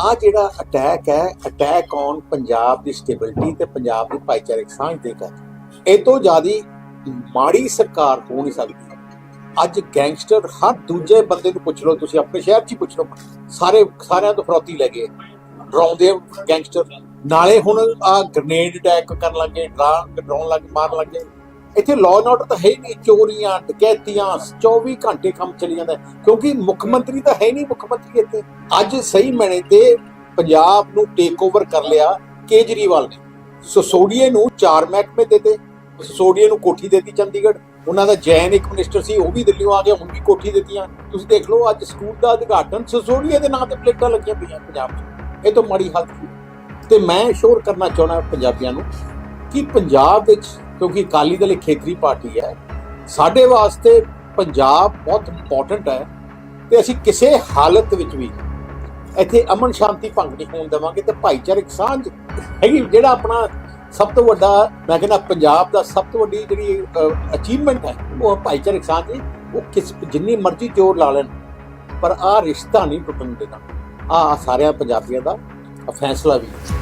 ਆ ਜਿਹੜਾ ਅਟੈਕ ਹੈ ਅਟੈਕ ਔਨ ਪੰਜਾਬ ਦੀ ਸਟੇਬਿਲਿਟੀ ਤੇ ਪੰਜਾਬ ਦੀ ਭਾਈਚਾਰਕ ਸਾਂਝ ਦੇ ਕਰ ਇਹ ਤੋਂ ਜ਼ਿਆਦੀ ਮਾੜੀ ਸਰਕਾਰ ਹੋ ਨਹੀਂ ਸਕਦੀ। ਅੱਜ ਗੈਂਗਸਟਰ ਹਰ ਦੂਜੇ ਬੰਦੇ ਨੂੰ ਪੁੱਛ ਲਓ, ਤੁਸੀਂ ਆਪਣੇ ਸ਼ਹਿਰ 'ਚ ਹੀ ਪੁੱਛ ਲਓ। ਸਾਰੇ, ਸਾਰਿਆਂ ਤੋਂ ਫਰੋਤੀ ਲੈ ਗਏ ਡਰਾਉਂਦੇ ਗੈਂਗਸਟਰ ਨਾਲੇ ਹੁਣ ਆ ਗ੍ਰਨੇਡ ਅਟੈਕ ਕਰਨ ਲੱਗੇ ਡਰਾ, ਡਰਾਉਣ ਲੱਗ, ਮਾਰਨ ਲੱਗੇ ਇੱਥੇ ਲਾਅ ਐਂਡ ਆਰਡਰ ਤਾਂ ਹੈ ਹੀ ਨਹੀਂ, ਚੋਰੀਆਂ, ਡਕੈਤੀਆਂ 24 ਘੰਟੇ ਕੰਮ ਚੱਲੀ ਜਾਂਦਾ ਕਿਉਂਕਿ ਮੁੱਖ ਮੰਤਰੀ ਤਾਂ ਹੈ ਨਹੀਂ ਮੁੱਖ ਮੰਤਰੀ ਇੱਥੇ। ਅੱਜ ਸਹੀ ਮੈਨੇ ਤੇ ਪੰਜਾਬ ਨੂੰ ਟੇਕ ਓਵਰ ਕਰ ਲਿਆ ਕੇਜਰੀਵਾਲ ਨੇ। ਸਸੋਡੀਏ ਨੂੰ ਚਾਰ ਮਹਿਕਮੇ ਦਿੱਤੇ। ਸਸੋਡੀਏ ਨੂੰ ਕੋਠੀ ਦਿੱਤੀ ਚੰਡੀਗੜ੍ਹ। ਉਹਨਾਂ ਦਾ ਜੈਨ ਇੱਕ ਮਿਨਿਸਟਰ ਸੀ, ਉਹ ਵੀ ਦਿੱਲੀੋਂ ਆ ਗਿਆ, ਹੁਣ ਵੀ ਕੋਠੀ ਦਿੱਤੀਆਂ। ਤੁਸੀਂ ਦੇਖ ਲਓ, ਅੱਜ ਸਕੂਲ ਦਾ ਉਦਘਾਟਨ ਸਸੋਡੀਏ ਦੇ ਨਾਂ ਤੇ ਪਲੇਟਾਂ ਲੱਗੀਆਂ ਪਈਆਂ ਪੰਜਾਬ 'ਚ। ਇਹ ਤਾਂ ਮਾੜੀ ਹੱਦ ਸੀ। ਤੇ ਮੈਂ ਸ਼ੋਰ ਕਰਨਾ ਚਾਹੁੰਦਾ ਪੰਜਾਬੀਆਂ ਨੂੰ ਕਿ ਪੰਜਾਬ ਵਿੱਚ ਕਿਉਂਕਿ ਅਕਾਲੀ ਦਲ ਇੱਕ ਖੇਤਰੀ ਪਾਰਟੀ ਹੈ ਸਾਡੇ ਵਾਸਤੇ ਪੰਜਾਬ ਬਹੁਤ ਇੰਪੋਰਟੈਂਟ ਹੈ ਤੇ ਅਸੀਂ ਕਿਸੇ ਹਾਲਤ ਵਿੱਚ ਵੀ ਇੱਥੇ ਅਮਨ ਸ਼ਾਂਤੀ ਭੰਗ ਨਹੀਂ ਹੋਣ ਦੇਵਾਂਗੇ ਤੇ ਭਾਈਚਾਰਕ ਸਾਂਝ ਹੈਗੀ ਜਿਹੜਾ ਆਪਣਾ ਸਭ ਤੋਂ ਵੱਡਾ ਮੈਂ ਕਹਿੰਦਾ ਪੰਜਾਬ ਦਾ ਸਭ ਤੋਂ ਵੱਡੀ ਜਿਹੜੀ ਅਚੀਵਮੈਂਟ ਹੈ, ਉਹ ਭਾਈਚਾਰਕ ਸਾਂਝ ਹੈ ਉਹ ਕਿਸ ਜਿੰਨੀ ਮਰਜ਼ੀ ਜ਼ੋਰ ਲਾ ਲੈਣ, ਪਰ ਆ ਰਿਸ਼ਤਾ ਨਹੀਂ ਟੁੱਟਣ ਦੇਣਾ ਆ ਸਾਰਿਆਂ ਪੰਜਾਬੀਆਂ ਦਾ ਫੈਸਲਾ ਵੀ ਹੈ।